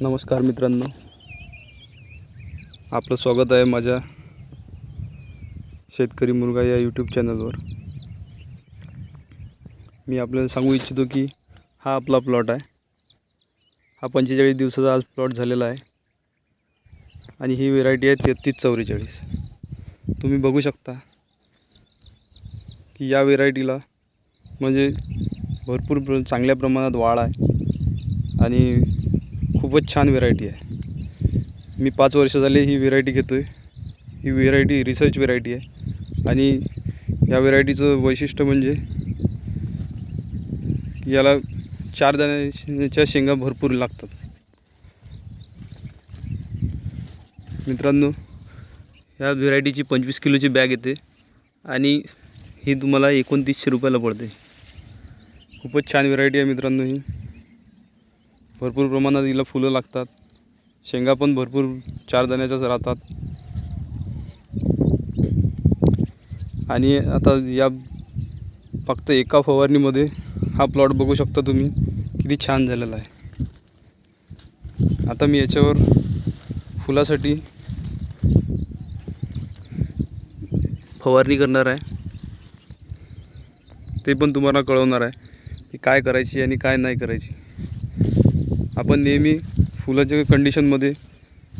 नमस्कार मित्रांनो. आपलं स्वागत आहे माझ्या शेतकरी मुलगा या यूट्यूब चॅनलवर मी आपल्याला सांगू इच्छितो की हा आपला प्लॉट आहे. हा पंचेचाळीस दिवसाचा आज प्लॉट झालेला आहे. आणि ही व्हेरायटी आहे तेहतीस चौवेचाळीस. तुम्ही बघू शकता की या व्हेरायटीला म्हणजे भरपूर प्र चांगल्या प्रमाणात वाढ आहे. आणि खूपच छान व्हेरायटी आहे. मी पाच वर्ष झाले ही व्हेरायटी घेतो आहे ही व्हेरायटी रिसर्च व्हेरायटी आहे. आणि या व्हेरायटीचं वैशिष्ट्य म्हणजे याला चार दाण्याच्या शेंगा भरपूर लागतात. मित्रांनो या व्हेरायटीची पंचवीस किलोची बॅग येते आणि ही तुम्हाला एकोणतीसशे रुपयाला पडते. खूपच छान व्हेरायटी आहे मित्रांनो ही. भरपूर प्रमाणात हिला फुलं लागतात. शेंगा पण भरपूर चार दाण्याच्याच राहतात. आणि आता या फक्त एका फवारणीमध्ये हा प्लॉट बघू शकता तुम्ही. किती छान झालेला आहे. आता मी याच्यावर फुलासाठी फवारणी करणार आहे. ते पण तुम्हाला कळवणार आहे की काय करायची आणि काय नाही करायची. आपण नेहमी फुलाच्या कंडिशनमध्ये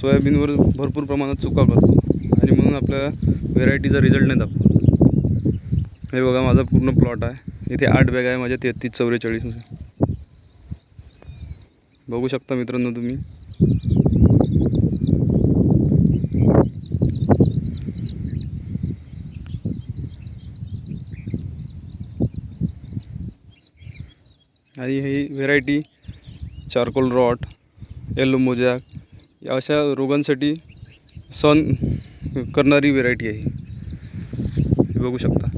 सोयाबीनवर भरपूर प्रमाणात चुका करतो. आणि म्हणून आपल्याला व्हेरायटीचा रिझल्ट नाही दाखवतो. हे बघा माझा पूर्ण प्लॉट आहे. इथे आठ बॅग आहे माझ्या तेहतीस चौवेचाळीस बघू शकता मित्रांनो तुम्ही. आणि ही variety charcoal rot yellow mosaic या अशा रोगांसाठी सण करणारी व्हेरायटी आहे. बघू शकता.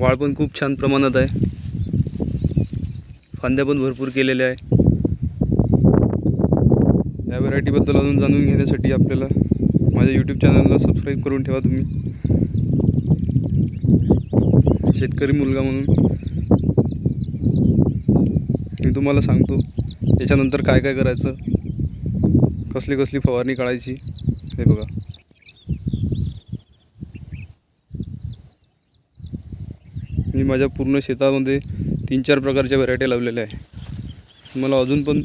वाळ पण खूप छान प्रमाणात आहे. फांद्या पण भरपूर केलेल्या आहे. या व्हरायटीबद्दल अजून जाणून घेण्यासाठी आपल्याला माझ्या यूट्यूब चॅनलला सबस्क्राईब करून ठेवा तुम्ही. शेतकरी मुलगा म्हणून. मी तुम्हाला सांगतो याच्यानंतर काय काय करायचं? कसली कसली फवारणी काढायची? हे बघा. मी माझ्या पूर्ण शेतामध्ये तीन चार प्रकारच्या व्हरायटी लावलेल्या आहे. तुम्हाला अजून पण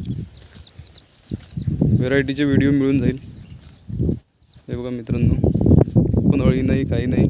व्हेरायटीचे व्हिडिओ मिळून जाईल. हे बघा मित्रांनो पण अळी नाही काही नाही.